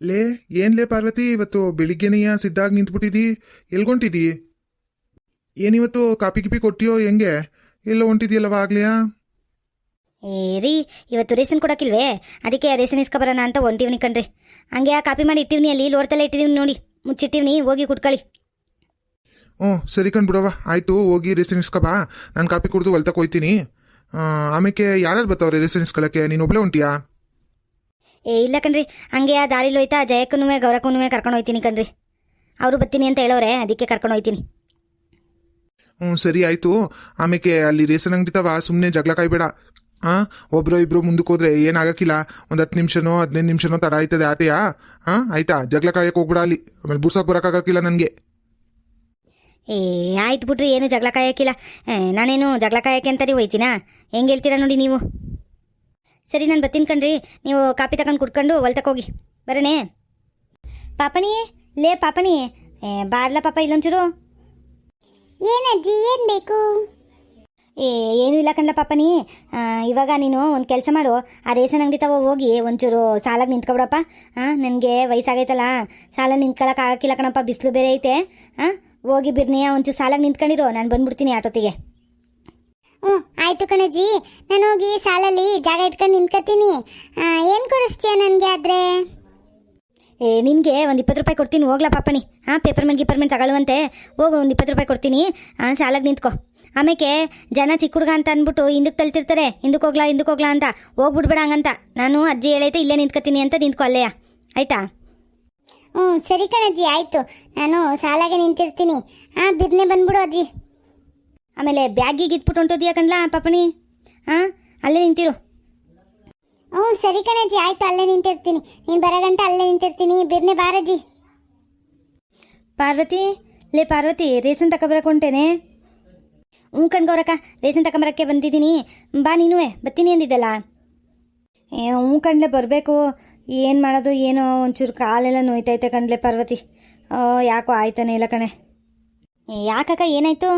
ಲೇ ಏನ್ಲೇ ಪಾರ್ವತಿ ಇವತ್ತು ಬೆಳಿಗ್ಗೆನೆಯ ಸಿದ್ಧಾಗಿ ನಿಂತ್ಬಿಟ್ಟಿದಿ? ಎಲ್ಗೊಂಟಿದಿ? ಏನಿವತ್ತು ಕಾಪಿ ಕಿಪಿ ಕೊಟ್ಟಿಯೋ ಹೆಂಗೆ? ಎಲ್ಲ ಹೊಂಟಿದ್ಯಲ್ಲವ ಆಗ್ಲಿಯಾ ಏ ರೀ ಇವತ್ತು ರೇಷನ್ ಕೊಡಕ್ಕಿಲ್ವೇ? ಅದಕ್ಕೆ ರೇಷನ್ ಇಸ್ಕೊಬರೋಣ ಅಂತ ಹೊಂಟಿವ್ನಿ ಕಣ್ರಿ. ಹಂಗೆ ಆ ಕಾಪಿ ಮಾಡಿ ಇಟ್ಟಿವ್ನಿ ಅಲ್ಲಿ ಲೋಡ್ತಲ್ಲ ಇಟ್ಟಿದೀವಿ ನೋಡಿ. ಮುಚ್ಚಿಟ್ಟಿವ್ನಿ ಹೋಗಿ ಕುಟ್ಕೊಳ್ಳಿ ಹ್ಞೂ ಸರಿ ಕಣ್ ಬಿಡವ ಆಯಿತು ಹೋಗಿ ರೇಷನ್ ಇಸ್ಕೊಬಾ ನಾನು ಕಾಪಿ ಕುಡಿದು ಹೊಲ್ತಕ್ಕೆ ಹೋಯ್ತೀನಿ. ಆಮೇಲೆ ಯಾರ್ಯಾರು ಬರ್ತಾವ್ರೆ ರೇಷನ್ ಇಸ್ಕೊಳಕ್ಕೆ? ನೀನು ಒಬ್ಳೆ ಹೊಂಟಿಯಾ? ಏ ಇಲ್ಲ ಕಣ್ರಿ. ಹಂಗೆ ಆ ದಾರಿಲಿ ಹೋಯ್ತಾ ಜಯಕ್ಕೂ ಗೌರಕ್ಕೂ ಕರ್ಕೊಂಡು ಹೋಯ್ತೀನಿ ಕಣ್ರಿ. ಅವರು ಬರ್ತೀನಿ ಅಂತ ಹೇಳೋರೆ ಅದಕ್ಕೆ ಕರ್ಕೊಂಡು ಹೋಯ್ತೀನಿ. ಹ್ಞೂ ಸರಿ ಆಯಿತು. ಆಮೇಲೆ ಅಲ್ಲಿ ರೇಷನ್ ಅಂಗಡಿ ತವ ಸುಮ್ಮನೆ ಜಗಳ ಕಾಯ್ಬೇಡ. ಹಾಂ ಒಬ್ರು ಇಬ್ರು ಮುಂದಕ್ಕೆ ಹೋದ್ರೆ ಏನಾಗಕ್ಕಿಲ್ಲ? ಒಂದು ಹತ್ತು ನಿಮಿಷನೋ ಹದಿನೈದು ನಿಮಿಷನೋ ತಡ ಆಯ್ತದೆ ಆಟೆಯಾ? ಹಾಂ ಆಯ್ತಾ? ಜಗಳ ಕಾಯಕ್ಕೆ ಹೋಗ್ಬಿಡ ಅಲ್ಲಿ. ಆಮೇಲೆ ಬುಡ್ಸಕ್ಕೆ ಬರೋಕ್ಕಾಗಕ್ಕಿಲ್ಲ ನನಗೆ. ಏ ಆಯ್ತು ಬಿಟ್ರಿ ಏನು ಜಗಳ ಕಾಯಕ್ಕಿಲ್ಲ. ನಾನೇನು ಜಗಳ ಕಾಯಕ್ಕೆ ಅಂತಾನೆ ಹೋಯ್ತೀನಾ? ಹೆಂಗೆ ಹೇಳ್ತೀರಾ ನೋಡಿ ನೀವು? ಸರಿ ನಾನು ಬರ್ತೀನಿ ಕಣ್ರಿ. ನೀವು ಕಾಪಿ ತಗೊಂಡು ಕುಡ್ಕೊಂಡು ಹೋಗಿ. ಬರನೇ ಪಾಪಣಿ? ಲೇ ಪಾಪಣಿ. ಏ ಬಾರ್ಲ ಪಾಪ ಇಲ್ಲೊಂಚೂರು. ಏನಜ್ಜಿ ಏನು ಬೇಕು? ಏ ಏನೂ ಇಲ್ಲ ಕಣ್ಲ ಪಾಪನಿ ಇವಾಗ ನೀನು ಒಂದು ಕೆಲಸ ಮಾಡು. ಆ ರೇಷನ್ ಅಂಗಡಿ ತಗೋ ಹೋಗಿ ಒಂಚೂರು ಸಾಲಾಗಿ ನಿಂತ್ಕೊಬಿಡಪ್ಪ. ಹಾಂ ನನಗೆ ವಯಸ್ಸಾಗೈತಲ್ಲ. ಸಾಲ ನಿಂತ್ಕೊಳಕ್ಕೆ ಆಗಕ್ಕಿಲ್ಲ ಕಣಪ್ಪ ಬಿಸಿಲು ಬೇರೆ ಐತೆ. ಹಾಂ ಹೋಗಿ ಬಿರ್ನಿಯ ಒಂಚೂರು ಸಾಲಾಗಿ ನಿಂತ್ಕೊಂಡಿರು. ನಾನು ಬಂದ್ಬಿಡ್ತೀನಿ ಆಟೋತಿಗೆ. ಹ್ಞೂ ಆಯ್ತು ಕಣಜ್ಜಿ ನಾನು ಹೋಗಿ ಸಾಲಲ್ಲಿ ಜಾಗ ಇಟ್ಕೊಂಡು ನಿಂತ್ಕೊತೀನಿ. ಏನು ಕೊಡಿಸ್ತೀಯ ನನಗೆ ಆದ್ರೆ? ಏ ನಿನಗೆ ಒಂದು ಇಪ್ಪತ್ತು ರೂಪಾಯಿ ಕೊಡ್ತೀನಿ ಹೋಗ್ಲಾ ಪಾಪಣಿ. ಹಾಂ ಪೇಪರ್ಮೆಂಟ್ ಗಿಪರ್ಮೆಂಟ್ ತಗೊಳ್ಳುವಂತೆ. ಹೋಗು ಒಂದು ಇಪ್ಪತ್ತು ರೂಪಾಯಿ ಕೊಡ್ತೀನಿ. ಹಾಂ ಸಾಲಾಗಿ ನಿಂತ್ಕೊ. ಆಮೇಲೆ ಜನ ಚಿಕ್ಕ ಹುಡುಗ ಅಂತ ಅಂದ್ಬಿಟ್ಟು ಹಿಂದಕ್ಕೆ ತಲ್ತಿರ್ತಾರೆ. ಹಿಂದಕ್ಕೆ ಹೋಗ್ಲಾ ಹಿಂದಕ್ಕೆ ಹೋಗ್ಲಾ ಅಂತ. ಹೋಗ್ಬಿಡ್ಬೇಡ ಹಂಗಂತ. ನಾನು ಅಜ್ಜಿ ಹೇಳೈತೆ ಇಲ್ಲೇ ನಿಂತ್ಕೊತೀನಿ ಅಂತ ನಿಂತ್ಕೊ ಅಲ್ಲೇಯ ಆಯ್ತಾ? ಹ್ಞೂ ಸರಿ ಕಣಜ್ಜಿ ಆಯ್ತು. ನಾನು ಸಾಲಾಗೆ ನಿಂತಿರ್ತೀನಿ. ಹಾಂ ಬಿರ್ನೆ ಬಂದ್ಬಿಡು ಅಜ್ಜಿ. ಆಮೇಲೆ ಬ್ಯಾಗಿಗೆ ಇಟ್ಬಿಟ್ಟು ಹೊಂಟೋದಿಯಾ ಕಣ್ಲಾ ಪಾಪಣಿ ಹಾಂ ಅಲ್ಲೇ ನಿಂತಿರು. ಹ್ಞೂ ಸರಿ ಕಣಜ್ಜಿ ಆಯಿತು ಅಲ್ಲೇ ನಿಂತಿರ್ತೀನಿ. ನೀನು ಬರೋ ಗಂಟೆ ಅಲ್ಲೇ ನಿಂತಿರ್ತೀನಿ. ಬಿರ್ನೆ ಬಾರಜ್ಜಿ ಪಾರ್ವತಿ? ಲೇ ಪಾರ್ವತಿ ರೇಷನ್ ತಗೊಬರಕ್ಕೆ ಹೊಂಟೇನೆ. ಹ್ಞೂ ಕಣ್ಗೌರಕ್ಕ ರೇಷನ್ ತಗೊಂಬರಕ್ಕೆ ಬಂದಿದ್ದೀನಿ. ಬಾ ನೀನುವೆ ಬರ್ತೀನಿ ಅಂದಿದ್ದಲ್ಲ. ಹ್ಞೂ ಕಣ್ಲೆ ಬರಬೇಕು. ಏನು ಮಾಡೋದು ಏನೋ ಒಂಚೂರು ಕಾಲೆಲ್ಲ ನೋಯ್ತೈತೆ ಕಣ್ಲೆ ಪಾರ್ವತಿ. ಯಾಕೋ ಆಯ್ತಾನೆ ಇಲ್ಲ ಕಣೆ. ಯಾಕಕ್ಕ ಏನಾಯ್ತು?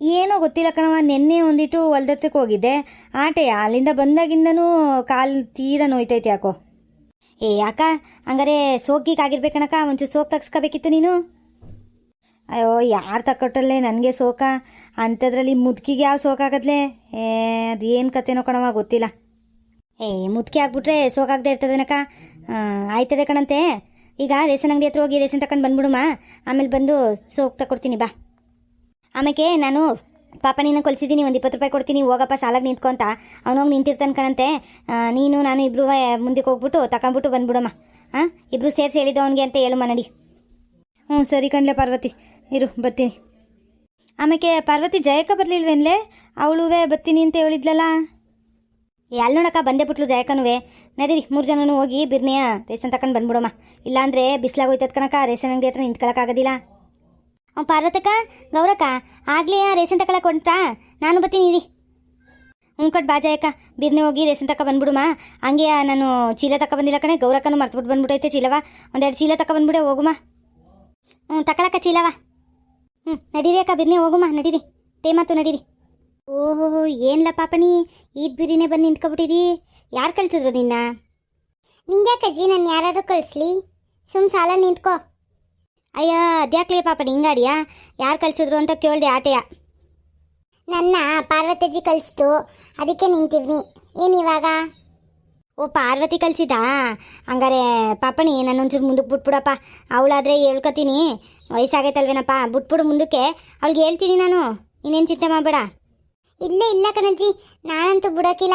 ಏನೋ ಗೊತ್ತಿಲ್ಲ ಕಣವ ನಿನ್ನೆ ಒಂದಿಟ್ಟು ಹೊಲ್ದತ್ತಕ್ಕೆ ಹೋಗಿದ್ದೆ. ಆಟೆಯ ಅಲ್ಲಿಂದ ಬಂದಾಗಿಂದನೂ ಕಾಲು ತೀರ ನೋಯ್ತೈತೆ ಯಾಕೋ. ಏ, ಯಾಕ? ಹಂಗಾರೆ ಸೋಕಿಗೆ ಆಗಿರ್ಬೇಕಣಕ್ಕ ಒಂಚೂರು ಸೋಕ್ ತಗ್ಸ್ಕೋಬೇಕಿತ್ತು ನೀನು? ಅಯ್ಯೋ, ಯಾರು ತಕ್ಕೊಟ್ಟಲ್ಲೇ ನನಗೆ ಸೋಕ? ಅಂಥದ್ರಲ್ಲಿ ಮುದುಕಿಗೆ ಯಾವ ಸೋಕಾಗದ್ಲೆ? ಏ ಏನು ಕತೆನೋ ಕಣವ ಗೊತ್ತಿಲ್ಲ. ಏ, ಮುದುಕಿ ಆಗ್ಬಿಟ್ರೆ ಸೋಕಾಗದೆ ಇರ್ತದೇನಕ್ಕ ಆಯ್ತದೆ ಕಣಂತೆ. ಈಗ ರೇಷನ್ ಅಂಗಡಿ ಹತ್ರ ಹೋಗಿ ರೇಷನ್ ತಕೊಂಡು ಬಂದ್ಬಿಡುಮಾ? ಆಮೇಲೆ ಬಂದು ಸೋಕ್ ತಗೊಡ್ತೀನಿ ಬಾ. ಆಮೇಲೆ ನಾನು ಪಾಪ ನೀನು ಕೊಲ್ಸಿದ್ದೀನಿ, ಒಂದು ಇಪ್ಪತ್ತು ರೂಪಾಯಿ ಕೊಡ್ತೀನಿ, ಹೋಗಪ್ಪ ಸಾಲಾಗಿ ನಿಂತ್ಕೊಂತ. ಅವನೋಗಿ ನಿಂತಿರ್ತಾನೆ ಕಣಂತೆ. ನೀನು ನಾನು ಇಬ್ಬರು ಮುಂದಕ್ಕೆ ಹೋಗ್ಬಿಟ್ಟು ತಗೊಂಬಿಟ್ಟು ಬಂದ್ಬಿಡಮ್ಮ. ಹಾಂ ಇಬ್ಬರು ಸೇರಿಸಿ ಹೇಳಿದ್ದು ಅವನಿಗೆ ಅಂತ ಹೇಳು ಮನಡಿ. ಹ್ಞೂ ಸರಿ ಕಣ್ಲೆ ಪಾರ್ವತಿ. ಇರು, ಬರ್ತೀನಿ. ಆಮೇಲೆ ಪಾರ್ವತಿ ಜಯಕ ಬರಲಿಲ್ವೇನ್ಲೆ? ಅವಳುವೆ ಬರ್ತೀನಿ ಅಂತ ಹೇಳಿದ್ಲಲ್ಲ? ಎಲ್ಲಿ ನೋಡಕ್ಕ, ಬಂದೇ ಬಿಟ್ಲು ಜಯಕ್ಕನುವೆ. ನಡೀರಿ, ಮೂರು ಜನನು ಹೋಗಿ ಬಿರ್ನೆಯ ರೇಷನ್ ತಕೊಂಡು ಬಂದ್ಬಿಡಮ್ಮ. ಇಲ್ಲಾಂದರೆ ಬಿಸಿಲಾಗೋಯ್ತು ಕಣಕ ರೇಷನ್ ಅಂಗಡಿ ಹತ್ರ ನಿಂತ್ಕೊಳಕ್ಕಾಗೋದಿಲ್ಲ ಹ್ಞೂ ಪಾರ್ವತಕ್ಕ, ಗೌರಕ್ಕ, ಆಗ್ಲೇ ರೇಷನ್ ತಗೊಳಕ್ ಹೊಂಟ್ರಾ? ನಾನು ಬರ್ತೀನಿ ಇರಿ. ಹ್ಞೂ ಕಟ್ ಬಾಜಾಯಕ್ಕ, ಬಿರ್ನೆ ಹೋಗಿ ರೇಷನ್ ತಕ ಬಂದ್ಬಿಡುಮ? ಹಂಗೆ ನಾನು ಚೀಲ ತಕ ಬಂದಿಲ್ಲ ಕಣೆ, ಗೌರಕ್ಕನು ಮರ್ತ್ಬಿಟ್ಟು ಬಂದ್ಬಿಟ್ಟೈತೆ ಚೀಲವ. ಒಂದೆರಡು ಚೀಲ ತಕ ಬಂದ್ಬಿಡೆ, ಹೋಗುಮ? ಹ್ಞೂ ತಕೊಳಕ್ಕ ಚೀಲವ. ಹ್ಞೂ ನಡೀರಿ ಅಕ್ಕ, ಬಿರ್ನೆ ಹೋಗುಮ, ನಡೀರಿ. ಟೇಮಾತು ನಡೀರಿ. ಓಹೋ, ಏನ್ಲ ಪಾಪಣಿ, ಈದ್ ಬಿರಿನೇ ಬಂದು ನಿಂತ್ಕೊಬಿಟ್ಟಿದಿ? ಯಾರು ಕಳ್ಸಿದ್ರು ನಿನ್ನ? ನಿಂಗ್ಯಾಕಜ್ಜಿ, ನಾನು ಯಾರಾದರೂ ಕಳಿಸ್ಲಿ? ಸುಮ್ಮ ಸಾಲ ನಿಂತ್ಕೋ. ಅಯ್ಯ ಅದ್ಯಾಕ್ಲೇ ಪಾಪಣಿ ಹಿಂಗಾಡಿಯಾ? ಯಾರು ಕಳಿಸಿದ್ರು ಅಂತ ಕೇಳ್ದೆ ಆಟೆಯ. ನನ್ನ ಪಾರ್ವತಿಜಿ ಕಳಿಸ್ತು ಅದಕ್ಕೆ ನಿಂತಿದ್ನಿ. ಏನಿವಾಗ ಇವಾಗ? ಓ ಪಾರ್ವತಿ ಕಳ್ಸಿದ್ದಾ? ಹಂಗಾರೆ ಪಾಪಣಿ ನನ್ನೊಂಚೂರು ಮುಂದಕ್ಕೆ ಬಿಟ್ಬಿಡಪ್ಪ. ಅವಳಾದರೆ ಹೇಳ್ಕೊತೀನಿ. ವಯಸ್ಸಾಗೈತಲ್ವೇನಪ್ಪ ಬಿಟ್ಬಿಡು ಮುಂದಕ್ಕೆ. ಅವ್ಳಿಗೆ ಹೇಳ್ತೀನಿ ನಾನು. ಇನ್ನೇನು ಚಿಂತೆ ಮಾಡಬೇಡ. ಇಲ್ಲೇ ಇಲ್ಲ ಕಣಜ್ಜಿ. ನಾನಂತೂ ಬಿಡೋಕ್ಕಿಲ್ಲ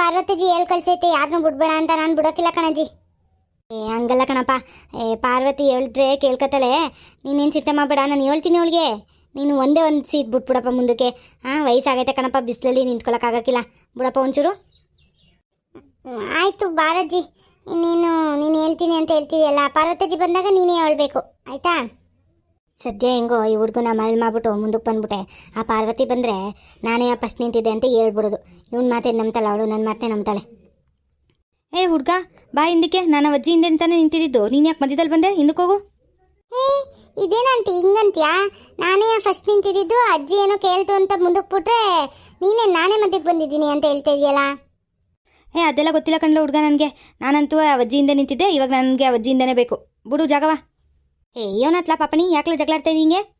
ಪಾರ್ವತಿಜಿ ಹೇಳಿ ಹೇಳ್ ಕಳ್ಸೈತೆ ಯಾರನ್ನೂ ಬಿಡ್ಬೇಡ ಅಂತ ನಾನು ಬಿಡೋಕ್ಕಿಲ್ಲ ಕಣಜ್ಜಿ. ಏ ಹಂಗಲ್ಲ ಕಣಪ್ಪ. ಏ ಪಾರ್ವತಿ ಹೇಳಿದ್ರೆ ಕೇಳ್ಕೊತಾಳೆ. ನೀನೇನು ಚಿಂತೆ ಮಾಡಬೇಡ ನಾನು ಹೇಳ್ತೀನಿ ಅವಳಿಗೆ. ನೀನು ಒಂದೇ ಒಂದು ಸೀಟ್ ಬಿಟ್ಬಿಡಪ್ಪ ಮುಂದಕ್ಕೆ. ಹಾಂ ವಯಸ್ಸಾಗೈತೆ ಕಣಪ್ಪ ಬಿಸಿಲಲ್ಲಿ ನಿಂತ್ಕೊಳಕ್ಕಾಗಕ್ಕಿಲ್ಲ. ಬಿಡಪ್ಪ ಒಂಚೂರು. ಆಯಿತು ಆಯ್ತು ಬಾರಜ್ಜಿ. ನೀನು ನೀನು ಹೇಳ್ತೀನಿ ಅಂತ ಹೇಳ್ತಿದೆಯಲ್ಲ ಪಾರ್ವತಿಜಿ ಬಂದಾಗ ನೀನೇ ಹೇಳ್ಬೇಕು. ಆಯಿತಾ? ಸದ್ಯ ಹೆಂಗೋ ಈ ಹುಡುಗನ ಮರಳು ಮಾಡ್ಬಿಟ್ಟು ಮುಂದಕ್ಕೆ ಬಂದ್ಬಿಟ್ಟೆ. ಆ ಪಾರ್ವತಿ ಬಂದರೆ ನಾನೇ ಫಸ್ಟ್ ನಿಂತಿದ್ದೆ ಅಂತ ಹೇಳ್ಬಿಡೋದು. ಇವ್ನ ಮಾತೇ ನಂಬ್ತಾಳೆ ಅವಳು ನನ್ನ ಮಾತೇ ನಂಬ್ತಾಳೆ. ಏ ಹುಡ್ಗ ಬಾ ಹಿಂದಕ್ಕೆ. ನಾನು ಅಜ್ಜಿ ಹಿಂದೆ ಅಂತಾನೆ ನಿಂತಿದ್ದು. ನೀನು ಯಾಕೆ ಮಧ್ಯದಲ್ಲಿ ಬಂದೆ? ಹಿಂದಕ್ಕೆ ಹೋಗು. ಹೇ ಹಿಂಗಂತ್ಯಾ? ನಾನೇ ಫಸ್ಟ್ ನಿಂತಿದ್ದು ಅಜ್ಜಿ ಏನೋ ಕೇಳ್ತು ಅಂತ ಮುಂದಕ್ಕೆ ಬಿಟ್ರೆ ನೀನೇ ನಾನೇ ಮಧ್ಯಕ್ಕೆ ಬಂದಿದ್ದೀನಿ ಅಂತ ಹೇಳ್ತಾ ಇದೆಯಲ್ಲ? ಏ ಅದೆಲ್ಲ ಗೊತ್ತಿಲ್ಲ ಕಣ್ಲ ಹುಡ್ಗ ನನಗೆ. ನಾನಂತೂ ಆ ಅಜ್ಜಿಯಿಂದ ನಿಂತಿದ್ದೆ ಇವಾಗ ನನಗೆ ಅಜ್ಜಿಯಿಂದನೇ ಬೇಕು. ಬಿಡು ಜಾಗವಾ. ಏ ಏನತ್ಲ ಪಾಪಣಿ? ಯಾಕಲ ಜಗಳಾಡ್ತಾ ಇದ್ದೀನಿ ಹಿಂಗೆ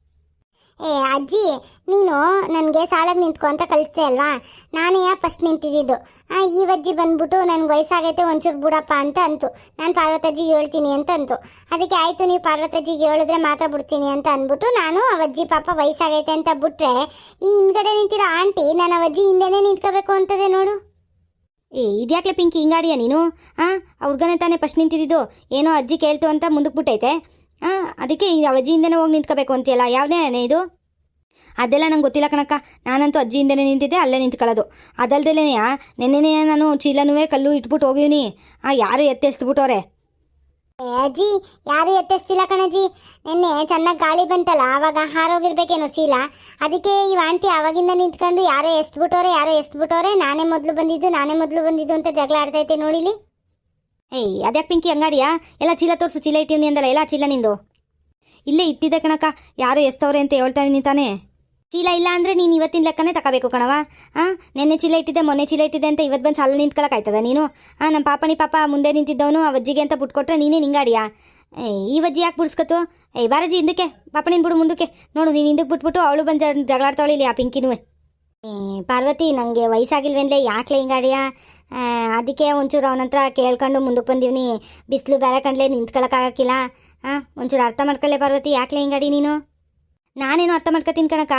ಏ, ಅಜ್ಜಿ, ನೀನು ನನಗೆ ಸಾಲಾಗಿ ನಿಂತ್ಕೊ ಅಂತ ಕಲಿಸ್ದೆ ಅಲ್ವಾ? ನಾನೇ ಫಸ್ಟ್ ನಿಂತಿದ್ದು. ಈ ಅಜ್ಜಿ ಬಂದ್ಬಿಟ್ಟು ನನಗೆ ವಯಸ್ಸಾಗೈತೆ ಒಂಚೂರು ಬಿಡಪ್ಪ ಅಂತ ಅಂತು. ನಾನು ಪಾರ್ವತಜ್ಜಿಗೆ ಹೇಳ್ತೀನಿ ಅಂತ ಅಂತು. ಅದಕ್ಕೆ ಆಯಿತು, ನೀವು ಪಾರ್ವತಜ್ಜಿಗೆ ಹೇಳಿದ್ರೆ ಮಾತ್ರ ಬಿಡ್ತೀನಿ ಅಂತ ಅಂದ್ಬಿಟ್ಟು ನಾನು ಅವಜ್ಜಿ ಪಾಪ ವಯಸ್ಸಾಗೈತೆ ಅಂತ ಬಿಟ್ರೆ, ಈ ಹಿಂದ್ಗಡೆ ನಿಂತಿರೋ ಆಂಟಿ ನಾನು ಅಜ್ಜಿ ಹಿಂದೆನೇ ನಿಂತ್ಕೋಬೇಕು ಅಂತದೆ ನೋಡು. ಏ, ಇದ್ಯಾಕ್ಲೆ ಪಿಂಕಿ ಹಿಂಗಾಡಿಯ ನೀನು? ಹಾಂ ಆ ತಾನೇ ಫಸ್ಟ್ ನಿಂತಿದ್ದು. ಏನೋ ಅಜ್ಜಿ ಕೇಳ್ತು ಅಂತ ಮುಂದಕ್ಕೆ ಬಿಟ್ಟೈತೆ. ಹಾಂ ಅದಕ್ಕೆ ಈ ಅಜ್ಜಿಯಿಂದನೇ ಹೋಗಿ ನಿಂತ್ಕೋಬೇಕು ಅಂತೀಯಲ್ಲ? ಅನೇ ಇದು? ಅದೆಲ್ಲ ನಂಗೆ ಗೊತ್ತಿಲ್ಲ ಕಣಕ್ಕ. ನಾನಂತೂ ಅಜ್ಜಿಯಿಂದನೇ ನಿಂತಿದ್ದೆ, ಅಲ್ಲೇ ನಿಂತ್ಕೊಳ್ಳೋದು. ಅದಲ್ದಲೇ ನೆನ್ನೆನೇ ನಾನು ಚೀಲನೂ ಕಲ್ಲು ಇಟ್ಬಿಟ್ಟು ಹೋಗಿವ್ನಿ. ಆ, ಯಾರು ಎತ್ತೆಸ್ಬಿಟ್ಟವ್ರೆ? ಅಜ್ಜಿ, ಯಾರು ಎತ್ತಿಸ್ತಿಲ್ಲ ಕಣಜ್ಜಿ? ನಿನ್ನೆ ಚೆನ್ನಾಗಿ ಗಾಳಿ ಬಂತಲ್ಲ, ಆವಾಗ ಹಾರೋಗಿರ್ಬೇಕೇನೋ ಚೀಲ. ಅದಕ್ಕೆ ಈ ಆಂಟಿ ಆವಾಗಿಂದ ನಿಂತ್ಕೊಂಡು ಯಾರೋ ಎಸ್ಬಿಟ್ಟವ್ರೆ ಯಾರೋ ಎಸ್ಬಿಟ್ಟವ್ರೆ, ನಾನೇ ಮೊದಲು ಬಂದಿದ್ದು, ನಾನೇ ಮೊದಲು ಬಂದಿದ್ದು ಅಂತ ಜಗಳ ಆಡ್ತೈತೆ ನೋಡಿಲಿ? ಏಯ್, ಅದ್ಯಾಕೆ ಪಿಂಕಿ ಅಂಗಡಿಯಾ? ಎಲ್ಲ ಚೀಲ ತೋರಿಸು, ಚೀಲ ಇಟ್ಟಿವ್ನಿ ಅಂದಲ್ಲ, ಎಲ್ಲ ಚೀಲ ನಿಂದು? ಇಲ್ಲೇ ಇಟ್ಟಿದ್ದೆ ಕಣಕ ಯಾರು ಎಸ್ತವ್ರೆ ಅಂತ ಹೇಳ್ತಾ ನೀನು ತಾನೇ. ಚೀಲ ಇಲ್ಲ ಅಂದರೆ ನೀನು ಇವತ್ತಿನ ಲೆಕ್ಕನೇ ತಗೋಬೇಕು ಕಣವ ಹಾಂ ನೆನ್ನೆ ಚೀಲ ಇಟ್ಟಿದ್ದೆ, ಮೊನ್ನೆ ಚೀಲ ಇಟ್ಟಿದ್ದೆ ಅಂತ ಇವತ್ತು ಬಂದು ಸಾಲ ನಿಂತ್ಕೊಳಕಾಯ್ತದ ನೀನು? ಹಾಂ ನಮ್ಮ ಪಾಪಣಿ ಪಾಪ ಮುಂದೆ ನಿಂತಿದ್ದವನು, ಆ ಅಜ್ಜಿಗೆ ಅಂತ ಬಿಟ್ಕೊಟ್ರೆ ನೀನೇ ನಿಂಗಾಡಿಯಾ? ಈ ಅಜ್ಜಿ ಯಾಕೆ ಬಿಡಿಸ್ಕೊತು ಏಯ್ ಬಾರಜ್ಜಿ ಹಿಂದಕ್ಕೆ, ಪಾಪಣಿನ ಬಿಡು ಮುಂದಕ್ಕೆ. ನೋಡು, ನೀನು ಹಿಂದಕ್ಕೆ ಬಿಟ್ಬಿಟ್ಟು ಅವಳು ಬಂದು ಜಗಳಾಡ್ತಾವಳಿ ಇಲ್ಲಿ ಆ ಪಿಂಕಿನೂ ಪಾರ್ವತಿ ನನಗೆ ವಯಸ್ಸಾಗಿಲ್ವೇನ್ಲೆ? ಯಾಕೆ ಹಿಂಗಾಡಿಯಾ ಅದಕ್ಕೆ ಒಂಚೂರು ಅವನ ಹತ್ರ ಕೇಳ್ಕೊಂಡು ಮುಂದಕ್ಕೆ ಬಂದೀವ್ನಿ. ಬಿಸಿಲು ಬೇರೆ ಕಂಡ್ಲೆ ನಿಂತ್ಕೊಳಕ್ಕಾಗಕ್ಕಿಲ್ಲ. ಹಾಂ ಒಂಚೂರು ಅರ್ಥ ಮಾಡ್ಕೊಳ್ಳೆ ಪಾರ್ವತಿ ಯಾಕೆ ಹಿಂಗಾಡಿ ನೀನು? ನಾನೇನು ಅರ್ಥ ಮಾಡ್ಕೊತೀನಿ ಕಣಕ್ಕ?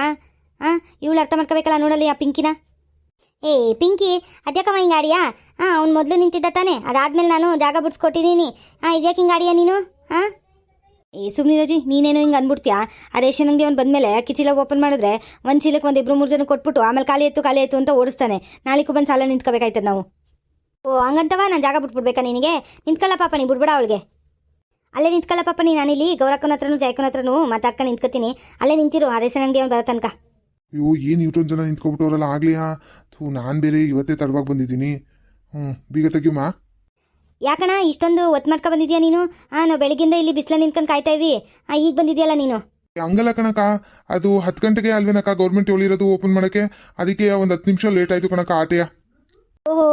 ಹಾಂ ಇವಳು ಅರ್ಥ ಮಾಡ್ಕೋಬೇಕಲ್ಲ ನೋಡಲಿ ಆ ಪಿಂಕಿನ? ಏ, ಪಿಂಕಿ ಅದ್ಯಾಕವ ಹಿಂಗಾಡಿಯಾ? ಹಾಂ ಅವ್ನು ಮೊದಲು ನಿಂತಿದ್ದ ತಾನೆ? ಅದಾದ್ಮೇಲೆ ನಾನು ಜಾಗ ಬಿಡ್ಸ್ಕೊಟ್ಟಿದ್ದೀನಿ. ಹಾಂ ಇದ್ಯಾಕೆ ಹಿಂಗಾಡಿಯಾ ನೀನು? ಹಾಂ ಏ ಸುಮ್ಮನಿರಜಿ ನೀನೇನು ಹಿಂಗೆ ಅಂದ್ಬಿಡ್ತೀಯಾ? ಆ ರೇಷನ್ ಅಂಗಡಿ ಅವ್ನು ಬಂದಮೇಲೆ ಅಕ್ಕಿ ಚೀಲ ಓಪನ್ ಮಾಡಿದ್ರೆ ಒಂದು ಚೀಲಕ್ಕೆ ಒಂದು ಇಬ್ಬರು ಮೂರು ಜನ ಕೊಟ್ಬಿಟ್ಟು ಆಮೇಲೆ ಖಾಲಿ ಆಯಿತು ಖಾಲಿ ಆಯ್ತು ಅಂತ ಓಡಿಸ್ತಾನೆ. ನಾಳೆಗೂ ಬಂದು ಸಾಲ ನಿಂತ್ಕೋಬೇಕಾಯ್ತದ ನಾವು. ಓ, ಹಂಗಂತವ? ನಾನು ಜಾಗ ಬಿಟ್ಬಿಡ್ಬೇಕಾ ನಿನಗೆ? ನಿಂತ್ಕೊಳ್ಳ ಪಾಪ ನೀ, ಬಿಡ್ಬೇಡ ಅವಳಿಗೆ. ಅಲ್ಲೇ ನಿಂತ್ಕೊಳ್ಳ ಪಾಪ ನೀ, ನಾನಿಲ್ಲಿ ಗೌರಕ್ಕನ ಹತ್ರನೂ ಜಯಕ್ಕನ ಹತ್ರನೂ ಮಾತಾಡ್ಕೊಂಡು ನಿಂತ್ಕೊತೀನಿ. ಅಲ್ಲೇ ನಿಂತಿರು ಆ ರೇಷನ್ ಅಂಗಡಿ ಅವ್ನು ಬರೋ ತನಕ. ಅಯ್ಯೋ, ಏನು ಇಷ್ಟೊಂದು ಜನ ನಿಂತ್ಕೊಬಿಟ್ಟವ್ರಲ್ಲ ಆಗ್ಲಿಯಾ? ಥೂ, ನಾನು ಬೇರೆ ಇವತ್ತೇ ತಡವಾಗಿ ಬಂದಿದ್ದೀನಿ. ಹ್ಞೂ ಬೀಗ ತೆಗಿಯಮ್ಮ ಯಾಕಣ ಇಷ್ಟೊಂದು ಒತ್ತು ಮಾಡ್ಕೊ ಬಂದಿದ್ಯಾ ನೀನು? ಹಾಂ ನಾವು ಬೆಳಗಿಂದ ಇಲ್ಲಿ ಬಿಸಿಲ ನಿಂತ್ಕೊಂಡು ಕಾಯ್ತಾ ಇವಿ ಹಾಂ ಈಗ ಬಂದಿದ್ಯಲ್ಲ ನೀನು? ಹಂಗಲ್ಲ ಕಣಕ ಅದು ಹತ್ತು ಗಂಟೆಗೆ ಅಲ್ವೇನಕ್ಕ ಗೌರ್ಮೆಂಟ್ ಹೇಳಿರೋದು ಓಪನ್ ಮಾಡೋಕ್ಕೆ? ಅದಕ್ಕೆ ಒಂದು ಹತ್ತು ನಿಮಿಷ ಲೇಟ್ ಆಯ್ತು ಕಣಕ ಆಟೆಯ. ಓಹೋ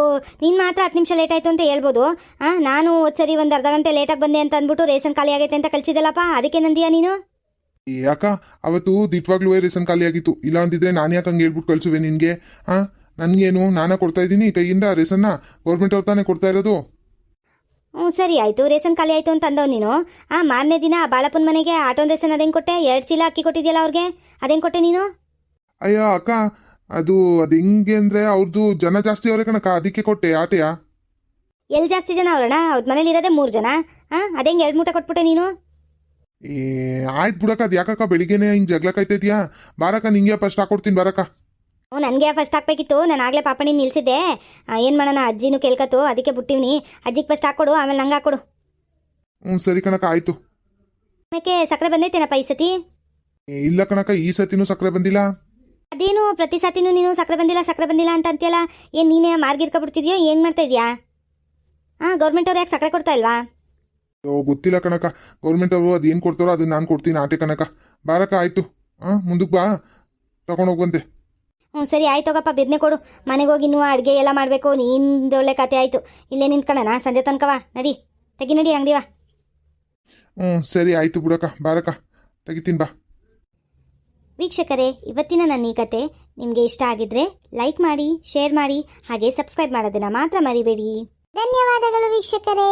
ನೀನು ಮಾತ್ರ ಹತ್ತು ನಿಮಿಷ ಲೇಟ್ ಆಯ್ತು ಅಂತ ಹೇಳ್ಬೋದು. ಹಾಂ ನಾನು ಒಂದು ಸರಿ ಒಂದು ಅರ್ಧ ಗಂಟೆ ಲೇಟಾಗಿ ಬಂದೆ ಅಂತ ಅಂದ್ಬಿಟ್ಟು ರೇಷನ್ ಖಾಲಿ ಆಗೈತೆ ಅಂತ ಕಳಿಸಿದಲ್ಲಪ್ಪ ಅದಕ್ಕೆ ನಂದಿಯಾ ನೀನು? ಯಾಕ ಅವತ್ತು ದಿಟ್ವಾಗ್ಲೂ ರೇಷನ್ ಖಾಲಿ ಆಗಿತ್ತು. ಇಲ್ಲ ಅಂದಿದ್ರೆ ನಾನು ಯಾಕೆ ಹಂಗೆ ಹೇಳ್ಬಿಟ್ಟು ಕಳ್ಸುವೆ ನಿನಗೆ? ಹಾಂ ನನಗೇನು ನಾನೇ ಕೊಡ್ತಾ ಇದ್ದೀನಿ ಕೈಯಿಂದ ರೇಷನ್ನ? ಗೌರ್ಮೆಂಟ್ ಅವ್ರು ತಾನೇ ಕೊಡ್ತಾ ಇರೋದು? ಹ್ಞೂ ಸರಿ ಆಯಿತು. ರೇಷನ್ ಖಾಲಿ ಆಯಿತು ಅಂತ ಅಂದವ್ ನೀನು. ಆ ಮಾರನೇ ದಿನ ಬಾಳಪ್ಪನ ಮನೆಗೆ ಆಟೋನ್ ರೇಷನ್ ಅದೇನು ಕೊಟ್ಟೆ? ಎರಡು ಚೀಲ ಅಕ್ಕಿ ಕೊಟ್ಟಿದ್ಯಲ್ಲ ಅವ್ರಿಗೆ? ಅದೇನು ಕೊಟ್ಟೆ ನೀನು? ಅಯ್ಯೋ ಅಕ್ಕ ಅದು ಅದು ಹಿಂಗೆ ಅಂದರೆ ಅವ್ರದ್ದು ಜನ ಜಾಸ್ತಿ ಅವರೇ ಕಣಕ್ಕ. ಅದಕ್ಕೆ ಕೊಟ್ಟೆ ಆಟೆಯ? ಎಲ್ಲಿ ಜಾಸ್ತಿ ಜನ ಅವ್ರಣ್ಣ? ಅವ್ರ ಮನೇಲಿ ಇರೋದೇ ಮೂರು ಜನ. ಹಾಂ ಅದೇಂಗೆ ಎರಡು ಮೂಟೆ ಕೊಟ್ಬಿಟ್ಟೆ ನೀನು? ಏ ಆಯ್ತು ಬಿಡಕ್ಕ ಅದು ಯಾಕಕ್ಕ ಬೆಳಿಗ್ಗೆನೆ ಹಿಂಗೆ ಜಗಳ ಐತೈತಿಯಾ ಬಾರಕ್ಕ ನಿಂಗೆ ಫಸ್ಟ್ ಹಾಕೊಡ್ತೀನಿ ಬಾರಕ್ಕ. ಹ್ಞೂ ನನಗೆ ಫಸ್ಟ್ ಹಾಕ್ಬೇಕಿತ್ತು. ನಾನು ಆಗಲೇ ಪಾಪಣಿ ನಿಲ್ಸಿದ್ದೆ. ಏನು ಮಾಡೋಣ? ಅಜ್ಜಿನೂ ಕೇಳ್ಕತ್ತು. ಅದಕ್ಕೆ ಬಿಟ್ಟಿವ್ನಿ. ಅಜ್ಜಿಗೆ ಫಸ್ಟ್ ಹಾಕ್ಕೊಡು ಆಮೇಲೆ ನಂಗೆ ಹಾಕ್ಕೊಡು. ಹ್ಞೂ ಸರಿ ಕಣಕ್ಕ ಆಯಿತು. ಆಮೇಲೆ ಸಕ್ಕರೆ ಬಂದೈತೇನಪ್ಪ ಈ ಸತಿ? ಇಲ್ಲ ಕಣಕ್ಕ ಈ ಸತಿನೂ ಸಕ್ಕರೆ ಬಂದಿಲ್ಲ. ಅದೇನು ಪ್ರತಿ ಸತಿನೂ ನೀನು ಸಕ್ಕರೆ ಬಂದಿಲ್ಲ ಸಕ್ಕರೆ ಬಂದಿಲ್ಲ ಅಂತ ಅಂತೀಯಲ್ಲ ಏನು ನೀನೇ ಮಾರ್ಗಿರ್ಕೊಬಿಡ್ತಿದ್ಯೋ ಏನು ಮಾಡ್ತಾ ಇದೀಯಾ ಹಾಂ ಗೌರ್ಮೆಂಟ್ ಅವ್ರು ಯಾಕೆ ಸಕ್ಕರೆ ಕೊಡ್ತಾ ಇಲ್ವಾ? ಓ ಗೊತ್ತಿಲ್ಲ ಕಣಕ್ಕ. ಗೌರ್ಮೆಂಟ್ ಅವರು ಅದು ಏನು ಕೊಡ್ತಾರೋ ಅದನ್ನ ನಾನು ಕೊಡ್ತೀನಿ ಆಟೆ ಕಣಕ್ಕ. ಬಾರಕ್ಕ ಆಯಿತು. ಹಾಂ ಮುಂದಕ್ಕೆ ಬಾ. ತಗೊಂಡೋಗ್ಬಂತೆ ಹ್ಞೂ ಸರಿ ಆಯ್ತು ಹೋಗಪ್ಪ ಬಿದ್ನೆ ಕೊಡು. ಮನೆಗೆ ಹೋಗಿ ನೀವು ಅಡುಗೆ ಎಲ್ಲ ಮಾಡಬೇಕು. ನಿಂದು ಒಳ್ಳೆ ಕತೆ ಆಯಿತು. ಇಲ್ಲೇ ನಿಂತ್ಕೊಳ್ಳೋಣ ಸಂಜೆ ತನಕವ ನಡಿ. ತೆಗಿ ನಡಿ ಅಂಗಡಿವಾ ಹ್ಞೂ ಸರಿ ಆಯಿತು ಬಿಡಕ್ಕ ಬಾರಕ್ಕ ತೆಗಿತೀನಿ ಬಾ. ವೀಕ್ಷಕರೇ ಇವತ್ತಿನ ನನ್ನ ಈ ಕತೆ ನಿಮಗೆ ಇಷ್ಟ ಆಗಿದ್ರೆ ಲೈಕ್ ಮಾಡಿ ಶೇರ್ ಮಾಡಿ ಹಾಗೆ ಸಬ್ಸ್ಕ್ರೈಬ್ ಮಾಡೋದನ್ನು ಮಾತ್ರ ಮರಿಬೇಡಿ. ಧನ್ಯವಾದಗಳು ವೀಕ್ಷಕರೇ.